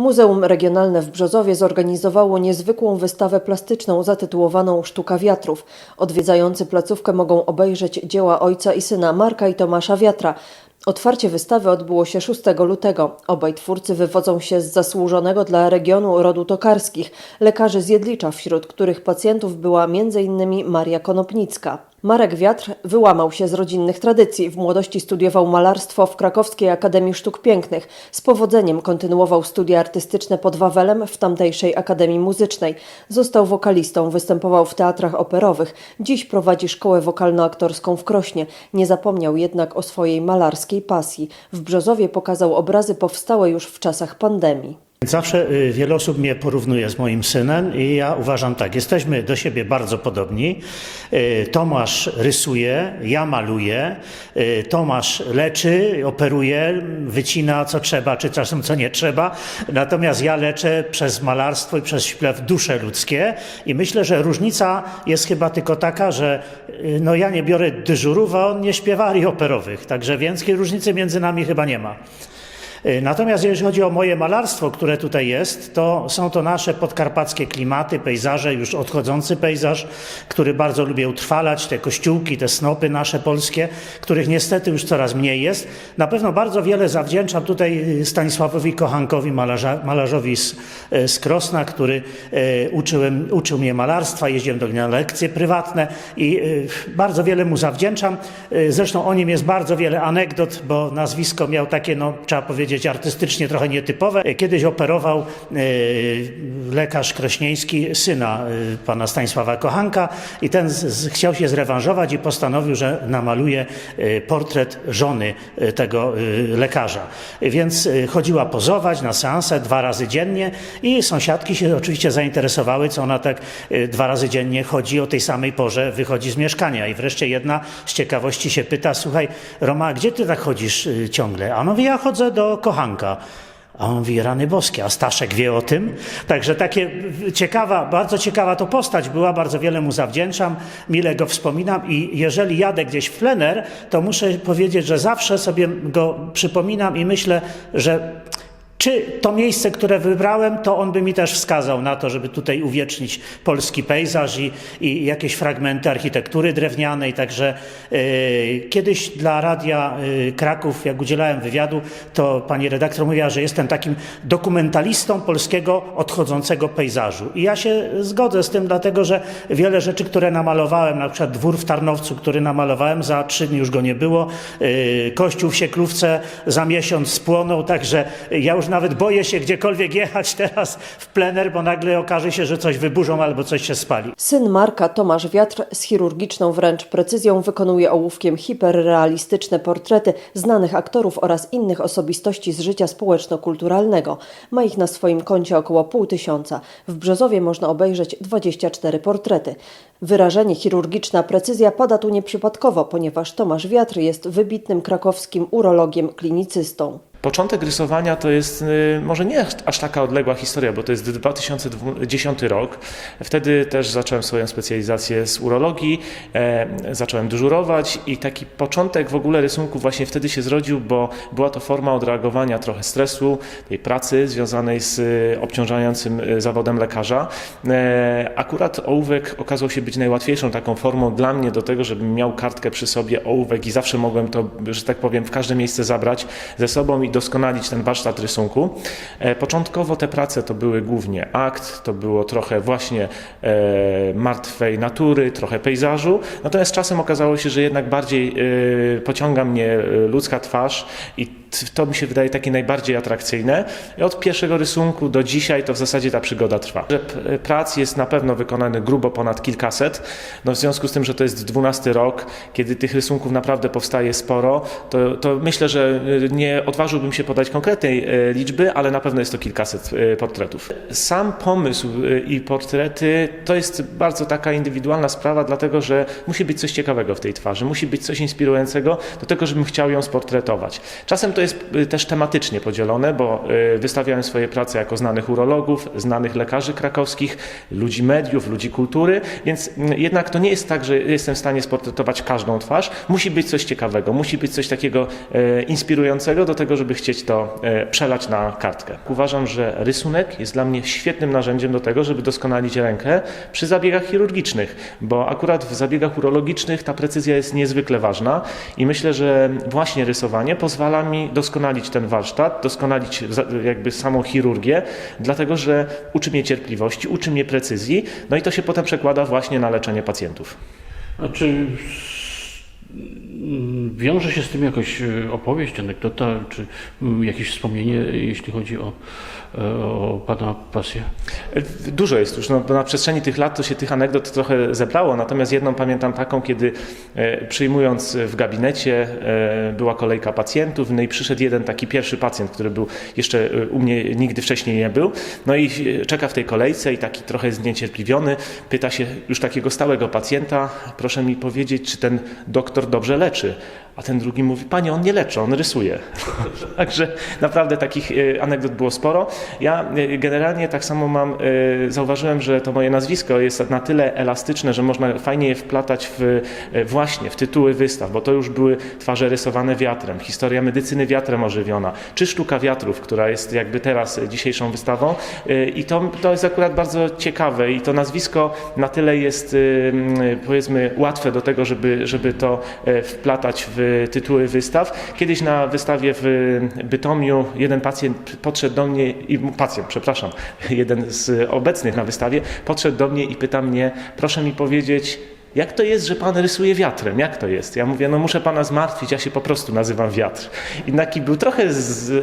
Muzeum Regionalne w Brzozowie zorganizowało niezwykłą wystawę plastyczną zatytułowaną Sztuka Wiatrów. Odwiedzający placówkę mogą obejrzeć dzieła ojca i syna Marka i Tomasza Wiatra. Otwarcie wystawy odbyło się 6 lutego. Obaj twórcy wywodzą się z zasłużonego dla regionu rodu tokarskich, lekarzy z Jedlicza, wśród których pacjentów była m.in. Maria Konopnicka. Marek Wiatr wyłamał się z rodzinnych tradycji. W młodości studiował malarstwo w Krakowskiej Akademii Sztuk Pięknych. Z powodzeniem kontynuował studia artystyczne pod Wawelem w tamtejszej Akademii Muzycznej. Został wokalistą, występował w teatrach operowych. Dziś prowadzi szkołę wokalno-aktorską w Krośnie. Nie zapomniał jednak o swojej malarskiej pasji. W Brzozowie pokazał obrazy powstałe już w czasach pandemii. Zawsze y, wiele osób mnie porównuje z moim synem i ja uważam tak, jesteśmy do siebie bardzo podobni. Y, Tomasz rysuje, ja maluję, y, Tomasz leczy, operuje, wycina co trzeba, czy czasem co nie trzeba. Natomiast ja leczę przez malarstwo i przez śpiew dusze ludzkie i myślę, że różnica jest chyba tylko taka, że no ja nie biorę dyżurów, a on nie śpiewa arii operowych. Także więcej różnicy między nami chyba nie ma. Natomiast jeżeli chodzi o moje malarstwo, które tutaj jest, to są to nasze podkarpackie klimaty, pejzaże, już odchodzący pejzaż, który bardzo lubię utrwalać, te kościółki, te snopy nasze polskie, których niestety już coraz mniej jest. Na pewno bardzo wiele zawdzięczam tutaj Stanisławowi Kochankowi, malarza, malarzowi z, z Krosna, który e, uczył mnie malarstwa, jeździłem do niego na lekcje prywatne i e, bardzo wiele mu zawdzięczam. E, Zresztą o nim jest bardzo wiele anegdot, bo nazwisko miał takie, no trzeba powiedzieć, artystycznie trochę nietypowe. Kiedyś operował e, lekarz krośnieński syna e, pana Stanisława Kochanka i ten chciał się zrewanżować i postanowił, że namaluje e, portret żony e, tego e, lekarza. Więc e, chodziła pozować na seansę dwa razy dziennie i sąsiadki się oczywiście zainteresowały, co ona tak e, dwa razy dziennie chodzi o tej samej porze, wychodzi z mieszkania. I wreszcie jedna z ciekawości się pyta, słuchaj Roma, gdzie ty tak chodzisz e, ciągle? A on mówi, ja chodzę do kochanka. A on mówi, rany boskie, a Staszek wie o tym? Także takie ciekawa, bardzo ciekawa to postać była, bardzo wiele mu zawdzięczam, mile go wspominam i jeżeli jadę gdzieś w plener, to muszę powiedzieć, że zawsze sobie go przypominam i myślę, że czy to miejsce, które wybrałem, to on by mi też wskazał na to, żeby tutaj uwiecznić polski pejzaż i, i jakieś fragmenty architektury drewnianej. Także yy, kiedyś dla Radia yy, Kraków, jak udzielałem wywiadu, to pani redaktor mówiła, że jestem takim dokumentalistą polskiego odchodzącego pejzażu. I ja się zgodzę z tym, dlatego że wiele rzeczy, które namalowałem, na przykład dwór w Tarnowcu, który namalowałem, za trzy dni już go nie było, yy, kościół w Sieklówce za miesiąc spłonął, także ja już nawet boję się gdziekolwiek jechać teraz w plener, bo nagle okaże się, że coś wyburzą albo coś się spali. Syn Marka, Tomasz Wiatr, z chirurgiczną wręcz precyzją wykonuje ołówkiem hiperrealistyczne portrety znanych aktorów oraz innych osobistości z życia społeczno-kulturalnego. Ma ich na swoim koncie około pół tysiąca. W Brzozowie można obejrzeć 24 portrety. Wyrażenie chirurgiczna precyzja pada tu nieprzypadkowo, ponieważ Tomasz Wiatr jest wybitnym krakowskim urologiem klinicystą. Początek rysowania to jest y, może nie aż taka odległa historia, bo to jest 2010 rok. Wtedy też zacząłem swoją specjalizację z urologii, e, zacząłem dyżurować i taki początek w ogóle rysunku właśnie wtedy się zrodził, bo była to forma odreagowania trochę stresu, tej pracy związanej z y, obciążającym y, zawodem lekarza. E, akurat ołówek okazał się być najłatwiejszą taką formą dla mnie do tego, żebym miał kartkę przy sobie, ołówek i zawsze mogłem to, że tak powiem, w każde miejsce zabrać ze sobą doskonalić ten warsztat rysunku. E, Początkowo te prace to były głównie akt, to było trochę właśnie e, martwej natury, trochę pejzażu, natomiast czasem okazało się, że jednak bardziej e, pociąga mnie ludzka twarz i to mi się wydaje takie najbardziej atrakcyjne. I od pierwszego rysunku do dzisiaj to w zasadzie ta przygoda trwa. Prac jest na pewno wykonany grubo ponad kilkaset. No w związku z tym, że to jest dwunasty rok, kiedy tych rysunków naprawdę powstaje sporo, to, to myślę, że y, nie odważyłbym się podać konkretnej y, liczby, ale na pewno jest to kilkaset y, portretów. Sam pomysł i portrety to jest bardzo taka indywidualna sprawa, dlatego że musi być coś ciekawego w tej twarzy, musi być coś inspirującego do tego, żebym chciał ją sportretować. Czasem to to jest y, też tematycznie podzielone, bo y, wystawiałem swoje prace jako znanych urologów, znanych lekarzy krakowskich, ludzi mediów, ludzi kultury, więc mm, jednak to nie jest tak, że jestem w stanie sportretować każdą twarz. Musi być coś ciekawego, musi być coś takiego e, inspirującego do tego, żeby chcieć to przelać na kartkę. Uważam, że rysunek jest dla mnie świetnym narzędziem do tego, żeby doskonalić rękę przy zabiegach chirurgicznych, bo akurat w zabiegach urologicznych ta precyzja jest niezwykle ważna i myślę, że właśnie rysowanie pozwala mi doskonalić ten warsztat, doskonalić jakby samą chirurgię, dlatego że uczy mnie cierpliwości, uczy mnie precyzji, no i to się potem przekłada właśnie na leczenie pacjentów. A czy mm, wiąże się z tym jakaś e, opowieść, anegdota, czy mm, jakieś wspomnienie, jeśli chodzi o, e, o Pana pasję? Dużo jest już. No, na przestrzeni tych lat to się tych anegdot trochę zebrało, natomiast jedną pamiętam taką, kiedy e, przyjmując w gabinecie e, była kolejka pacjentów, no i przyszedł jeden taki pierwszy pacjent, który był jeszcze e, u mnie nigdy wcześniej nie był, no i e, czeka w tej kolejce i taki trochę zniecierpliwiony, pyta się już takiego stałego pacjenta, proszę mi powiedzieć, czy ten doktor dobrze leczy? A ten drugi mówi, panie, on nie leczy, on rysuje. Także naprawdę takich e, anegdot było sporo. Ja e, generalnie tak samo mam, e, zauważyłem, że to moje nazwisko jest na tyle elastyczne, że można fajnie je wplatać w, właśnie w tytuły wystaw, bo to już były twarze rysowane wiatrem, historia medycyny wiatrem ożywiona, czy sztuka wiatrów, która jest jakby teraz dzisiejszą wystawą. I to, to jest akurat bardzo ciekawe i to nazwisko na tyle jest powiedzmy łatwe do tego, żeby, żeby to wplatać w tytuły wystaw. Kiedyś na wystawie w Bytomiu jeden pacjent podszedł do mnie i pacjent, przepraszam, jeden z obecnych na wystawie podszedł do mnie i pyta mnie, proszę mi powiedzieć, jak to jest, że pan rysuje wiatrem? Jak to jest? Ja mówię, no muszę pana zmartwić, ja się po prostu nazywam wiatr. I taki był trochę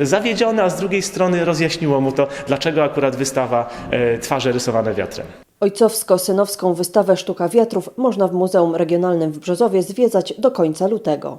zawiedziony, a z drugiej strony rozjaśniło mu to, dlaczego akurat wystawa e, twarze rysowane wiatrem. Ojcowsko-synowską wystawę Sztuka Wiatrów można w Muzeum Regionalnym w Brzozowie zwiedzać do końca lutego.